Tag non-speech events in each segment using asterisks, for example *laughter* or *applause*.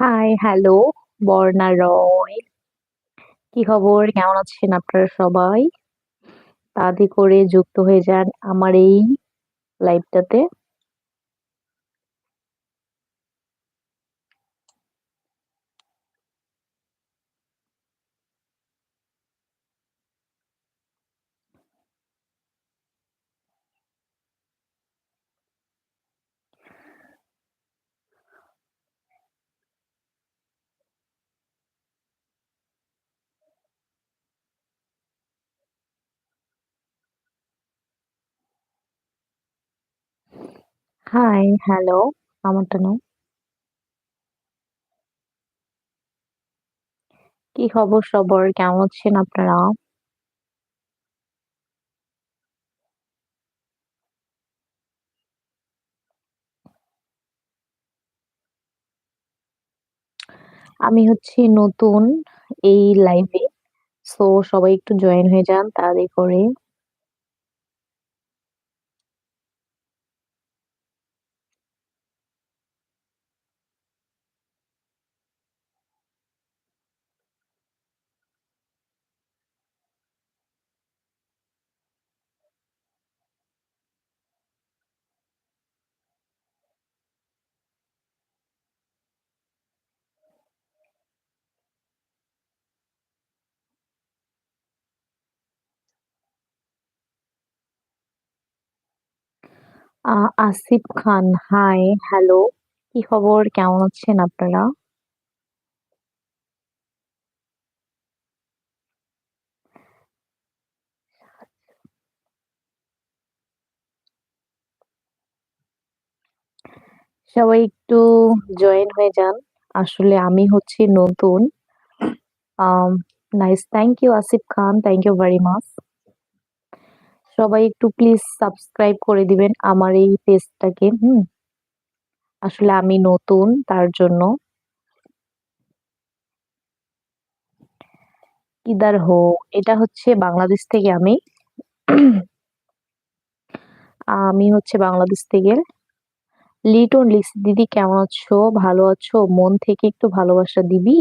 High, hello, বর্ণা রয়। কি খবর? কেমন আছেন আপনারা সবাই? তাড়াতাড়ি করে যুক্ত হয়ে যান আমার এই লাইভটাতে। হাই, হ্যালো, আমারটা নাও। কি খবর সবার? কেমন আছেন আপনারা? আমি হচ্ছি নতুন এই লাইভে। সো সবাই একটু জয়েন হয়ে যান তাড়াতাড়ি করে। Asif Khan, hi, hello. কি খবর? কেমন আছেন আপনারা? সবাই একটু জয়েন হয়ে যান। আসলে আমি হচ্ছি নতুন। I'm nice, thank you Asif Khan, thank you very much. সবাই একটু প্লিজ সাবস্ক্রাইব করে দিবেন আমার এই পেজটাকে, হুম? আসলে আমি নতুন তার জন্য। কিদার হো? এটা হচ্ছে বাংলাদেশ থেকে আমি। আমি হচ্ছে বাংলাদেশ থেকে। লিটন লিখছে, "দিদি কেমন আছো? ভালো আছো? মন থেকে একটু ভালোবাসা দিবি?"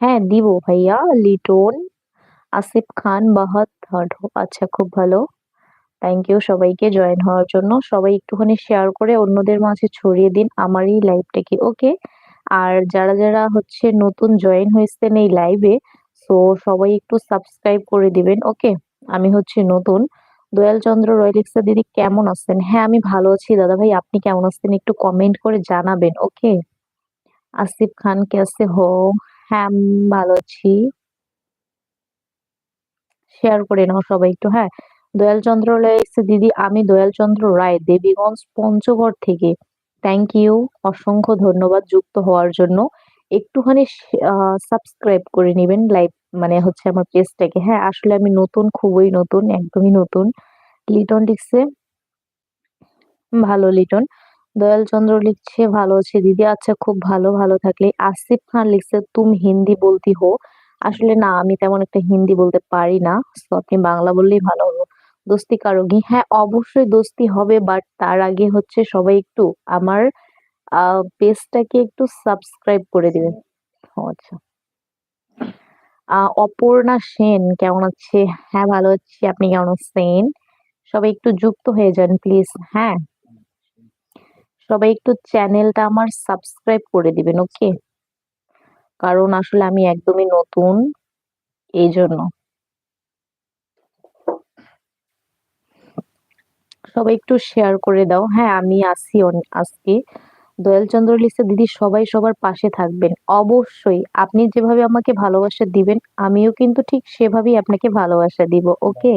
হ্যাঁ, দিব ভাইয়া। লিটন, আসিফ খান, বাহাত থার্ড আচ্ছা খুব ভালো। থ্যাংক ইউ সবাইকে জয়েন হওয়ার জন্য। সবাই একটুখানি শেয়ার করে অন্যদের মাঝে ছড়িয়ে দিন আমার এই লাইভটাকে, ওকে? আর যারা, যারা হচ্ছে নতুন জয়েন হয়েছেন এই লাইভে, সো সবাই একটু সাবস্ক্রাইব করে দিবেন, ওকে? আমি হচ্ছে নতুন। দয়াল চন্দ্র রয় লিখছে, "দিদি কেমন আছেন?" হ্যাঁ, আমি ভালো আছি দাদা ভাই আপনি কেমন আছেন? একটু কমেন্ট করে জানাবেন, ওকে? আসিফ খান কেসে হো? হ্যাঁ, ভালো আছি। শেয়ার করে নাও সবাই একটু, হ্যাঁ? দয়াল চন্দ্র রায় "দিদি আমি দয়াল চন্দ্র রায়, দেবীগঞ্জ পঞ্চগড় থেকে। Thank you. অসংখ্য ধন্যবাদ যুক্ত হওয়ার জন্য। একটুখানি সাবস্ক্রাইব করে নিবেন লাইভ মানে হচ্ছে আমার পেজটাকে, হ্যাঁ? আসলে আমি নতুন, খুবই নতুন, একদমই নতুন।" লিটন লিখছে ভালো লিটন। দয়াল চন্দ্র লিখছে, "ভালো আছে দিদি।" আচ্ছা খুব ভালো, ভালো থাকলে। আসিফ খান লিখছে, "তুম হিন্দি বলতি হো?" আসলে না, আমি তেমন একটা হিন্দি বলতে পারি না। তো আপনি বাংলা বললেই ভালো হলো। দোস্তি কারোগি? হ্যাঁ, অবশ্যই দোস্তি হবে বাট তার আগে হচ্ছে সবাই একটু আমার পেজটাকে একটু সাবস্ক্রাইব করে দিবেন। আচ্ছা। অপর্ণা সেন কেমন আছে? হ্যাঁ, ভালো আছি। আপনি কেমন আছেন? সবাই একটু যুক্ত হয়ে যান প্লিজ, হ্যাঁ? সবাই একটু চ্যানেলটা আমার সাবস্ক্রাইব করে দিবেন, ওকে? কারণ আসলে আমি একদমই নতুন, এইজন্য। সবাই একটু শেয়ার করে দাও। হ্যাঁ, আমি আছি আজকে। দয়াল চন্দ্র লিখছে, "দিদি সবাই সবার পাশে থাকবেন।" অবশ্যই। আপনি যেভাবে আমাকে ভালোবাসা দিবেন, আমিও কিন্তু ঠিক সেভাবেই আপনাকে ভালোবাসা দিব, ওকে?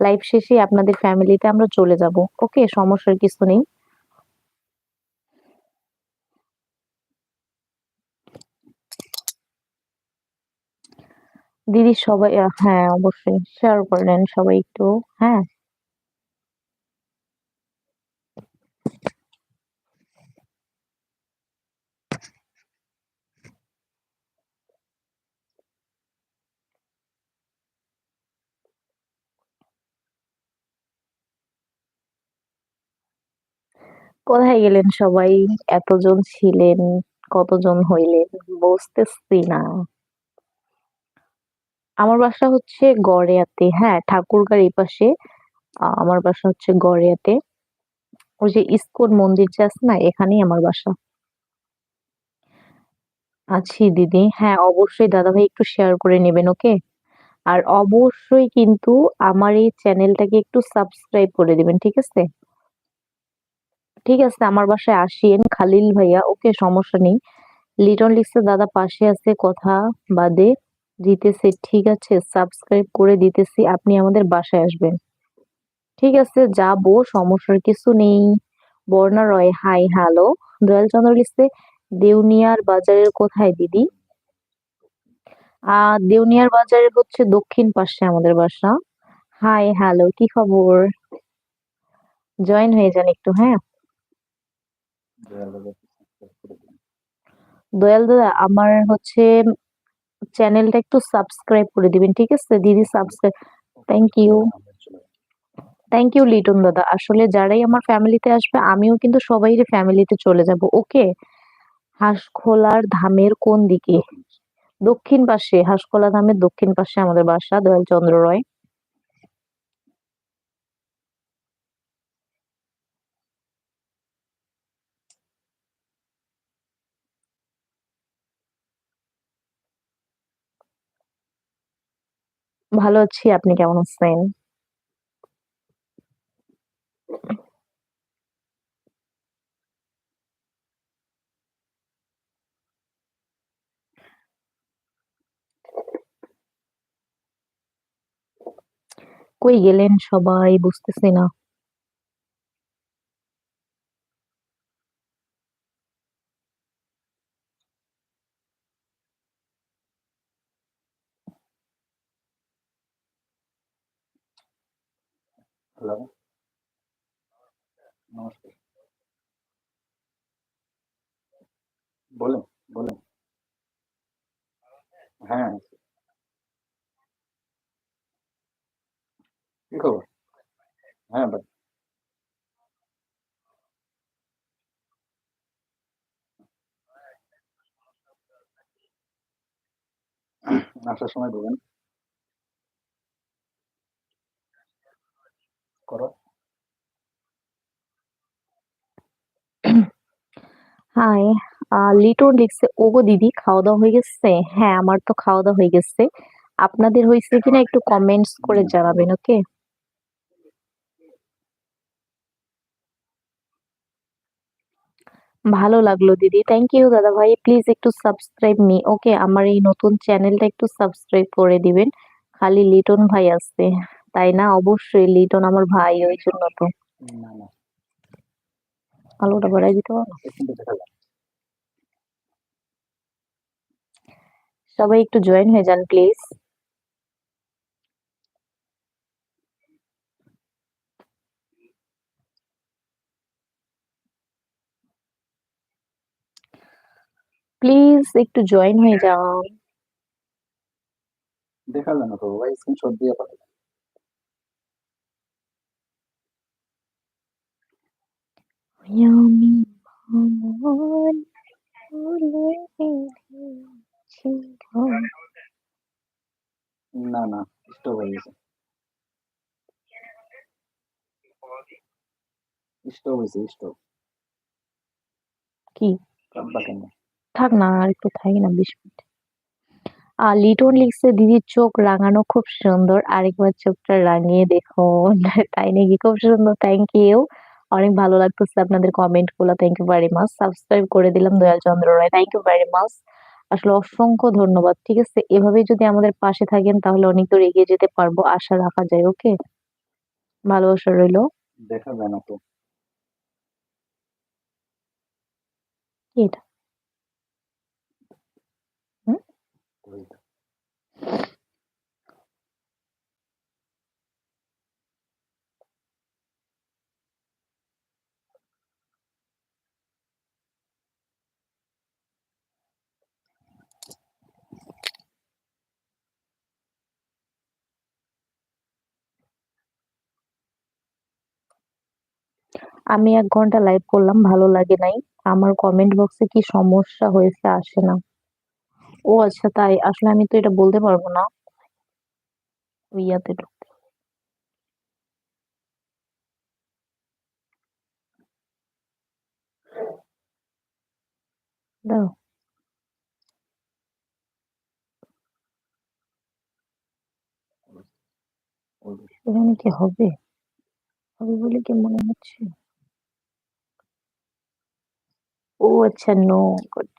লাইভ শেষেই আপনাদের ফ্যামিলিতে আমরা চলে যাব, ওকে? সমস্যার কিছু নেই। দিদি সবাই আহ, হ্যাঁ অবশ্যই শেয়ার করলেন সবাই একটু হ্যাঁ। কোথায় গেলেন সবাই? এতজন ছিলেন কতজন হইলেন? বুঝতেছি না। আমার বাসা হচ্ছে গড়িয়াতে, হ্যাঁ? ঠাকুরগাঁও এই পাশে। আমার বাসা হচ্ছে গড়িয়াতে। ওই যে ইস্কন মন্দির যে আছে না? এখানেই আমার বাসা। আছি দিদি। হ্যাঁ, অবশ্যই দাদা দাদাভাই একটু শেয়ার করে নেবেন ওকে? আর অবশ্যই কিন্তু আমার এই চ্যানেলটাকে একটু সাবস্ক্রাইব করে দিবেন, ঠিক আছে? ঠিক আছে, আমার বাসায় আসিয়েন খালিল ভাইয়া, ওকে সমস্যা নেই। লিটন লিখছে দাদা পাশে আছে কথা বাদে দিতেছে ঠিক আছে সাবস্ক্রাইব করে দিতেছি আপনি আমাদের বাসায় আসবেন। ঠিক আছে যাব সমস্যার কিছু নেই। বর্ণা রয় হাই হ্যালো। দয়াল চন্দ্র লিখছে দেউনিয়ার বাজারের কোথায় দিদি? আ দেউনিয়ার বাজারের হচ্ছে দক্ষিণ পাশে আমাদের বাসা। হাই হ্যালো কি খবর? জয়েন হয়ে যান একটু, হ্যাঁ? দয়াল দাদা আমার হচ্ছে চ্যানেলটা একটু সাবস্ক্রাইব করে দিবেন, ঠিক আছে? দিদি subscribe thank you. Thank you Liton দাদা। আসলে যারাই আমার ফ্যামিলিতে আসবে আমিও কিন্তু সবাই ফ্যামিলিতে চলে যাব, ওকে? হাঁসখোলার ধামের কোন দিকে? দক্ষিণ পাশে, হাঁসখোলা ধামের দক্ষিণ পাশে আমাদের বাসা দয়াল চন্দ্র রয়। ভালো আছি, আপনি কেমন আছেন? কই গেলেন সবাই বুঝতেছি না। হ্যালো। নমস্কার। বলুন, বলুন। হ্যাঁ। কি খবর? হ্যাঁ, ভাই। আসার সময় বলবেন। করো। হাই, লিটন লিখছে, ওগো দিদি খাওয়া-দাওয়া হয়ে গেছে? হ্যাঁ, আমার তো খাওয়া-দাওয়া হয়ে গেছে। আপনাদের হইছে কিনা একটু কমেন্টস করে জানাবেন, ওকে? ভালো লাগল দিদি। থ্যাংক ইউ দাদা ভাই প্লিজ একটু সাবস্ক্রাইব মি, ওকে? আমার এই নতুন চ্যানেলটা একটু সাবস্ক্রাইব করে দিবেন। খালি লিটন ভাই আছে। তাই না? অবশ্যই লিটন আমার ভাই ওইজন্য তো। না, না। আলোটা বাড়ায় দিতে পারো? সবাই একটু জয়েন হয়ে যান প্লিজ। প্লিজ একটু জয়েন হয়ে যাও দেখা যায় না তো ভাই স্ক্রিনশট দিয়ে পাঠাবেন। আমি গেছিলাম। না, না। স্টপ হয়ে গেছে। Stop stop. কি? থাক না আর একটু থাকি না ২০ মিনিট। আ লিটন লিখছে দিদির চোখ রাঙানো খুব সুন্দর। আরেকবার চোখটা রাঙিয়ে দেখুন। *laughs* তাই নাকি? খুব সুন্দর। Thank you. অনেক ভালো লাগতেছে আপনাদের কমেন্টগুলো thank you very much. Subscribe করে দিলাম Dayal Chandra Roy. Thank you very much. আসলে অসংখ্য ধন্যবাদ। ঠিক আছে? এভাবেই যদি আমাদের পাশে থাকেন তাহলে অনেক দূর এগিয়ে যেতে পারব। আশা রাখা যায়, ওকে? ভালোবাসা রইল দেখা যায় না তো। এটা? আমি এক ঘণ্টা লাইভ করলাম, ভালো লাগে নাই। আমার কমেন্ট বক্সে কি সমস্যা হয়েছে আসে না। ও আচ্ছা তাই। আসলে আমি তো এটা বলতে পারব না। ইয়াতে হবে। কি হবে? হবে বলে কি মনে হচ্ছে? ও আচ্ছা নো গুড।